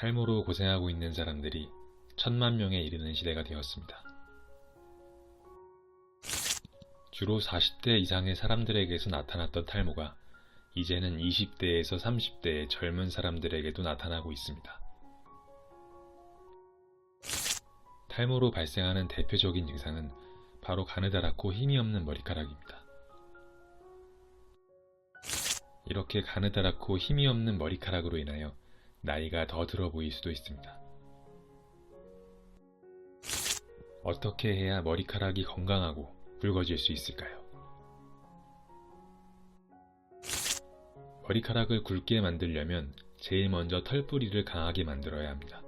탈모로 고생하고 있는 사람들이 천만 명에 이르는 시대가 되었습니다. 주로 40대 이상의 사람들에게서 나타났던 탈모가 이제는 20대에서 30대의 젊은 사람들에게도 나타나고 있습니다. 탈모로 발생하는 대표적인 증상은 바로 가느다랗고 힘이 없는 머리카락입니다. 이렇게 가느다랗고 힘이 없는 머리카락으로 인하여 나이가 더 들어 보일 수도 있습니다. 어떻게 해야 머리카락이 건강하고 굵어질 수 있을까요? 머리카락을 굵게 만들려면 제일 먼저 털뿌리를 강하게 만들어야 합니다.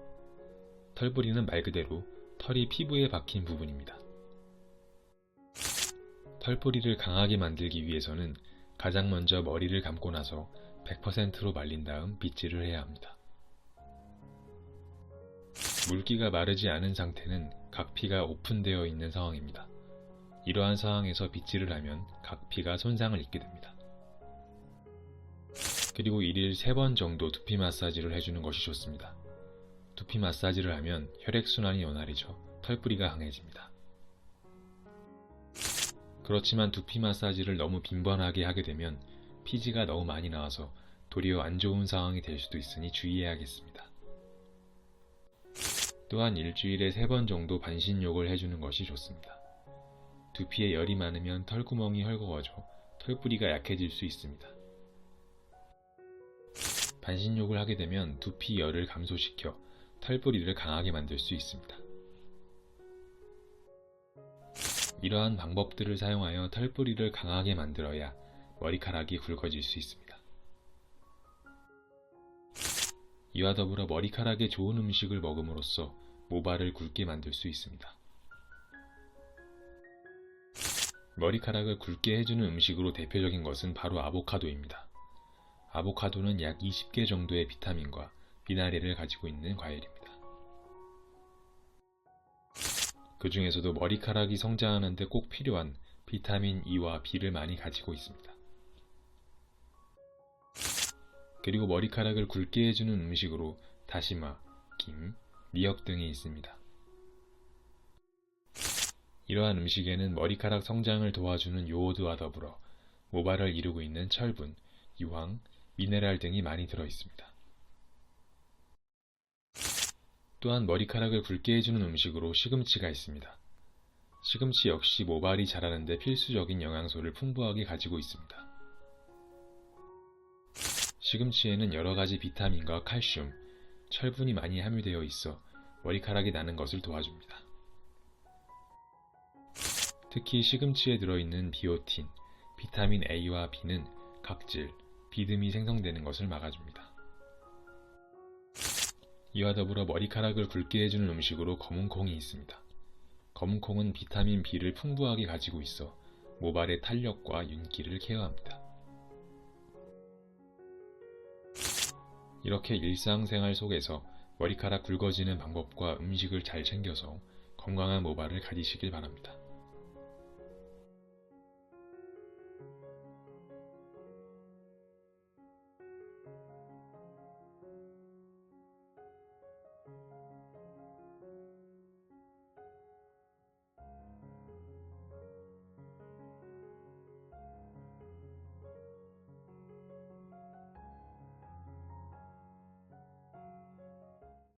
털뿌리는 말 그대로 털이 피부에 박힌 부분입니다. 털뿌리를 강하게 만들기 위해서는 가장 먼저 머리를 감고 나서 100%로 말린 다음 빗질을 해야 합니다. 물기가 마르지 않은 상태는 각피가 오픈되어 있는 상황입니다. 이러한 상황에서 빗질을 하면 각피가 손상을 입게 됩니다. 그리고 1일 3번 정도 두피 마사지를 해주는 것이 좋습니다. 두피 마사지를 하면 혈액순환이 원활해져 털뿌리가 강해집니다. 그렇지만 두피 마사지를 너무 빈번하게 하게 되면 피지가 너무 많이 나와서 도리어 안 좋은 상황이 될 수도 있으니 주의해야겠습니다. 또한 일주일에 3번 정도 반신욕을 해주는 것이 좋습니다. 두피에 열이 많으면 털구멍이 헐거워져 털뿌리가 약해질 수 있습니다. 반신욕을 하게 되면 두피 열을 감소시켜 털뿌리를 강하게 만들 수 있습니다. 이러한 방법들을 사용하여 털뿌리를 강하게 만들어야 머리카락이 굵어질 수 있습니다. 이와 더불어 머리카락에 좋은 음식을 먹음으로써 모발을 굵게 만들 수 있습니다. 머리카락을 굵게 해주는 음식으로 대표적인 것은 바로 아보카도입니다. 아보카도는 약 20개 정도의 비타민과 미나렐을 가지고 있는 과일입니다. 그 중에서도 머리카락이 성장하는데 꼭 필요한 비타민 E와 B를 많이 가지고 있습니다. 그리고 머리카락을 굵게 해주는 음식으로 다시마, 김, 미역 등이 있습니다. 이러한 음식에는 머리카락 성장을 도와주는 요오드와 더불어 모발을 이루고 있는 철분, 유황, 미네랄 등이 많이 들어 있습니다. 또한 머리카락을 굵게 해주는 음식으로 시금치가 있습니다. 시금치 역시 모발이 자라는데 필수적인 영양소를 풍부하게 가지고 있습니다. 시금치에는 여러 가지 비타민과 칼슘, 철분이 많이 함유되어 있어 머리카락이 나는 것을 도와줍니다. 특히 시금치에 들어있는 비오틴, 비타민 A와 B는 각질, 비듬이 생성되는 것을 막아줍니다. 이와 더불어 머리카락을 굵게 해주는 음식으로 검은콩이 있습니다. 검은콩은 비타민 B를 풍부하게 가지고 있어 모발의 탄력과 윤기를 케어합니다. 이렇게 일상생활 속에서 머리카락 굵어지는 방법과 음식을 잘 챙겨서 건강한 모발을 가지시길 바랍니다.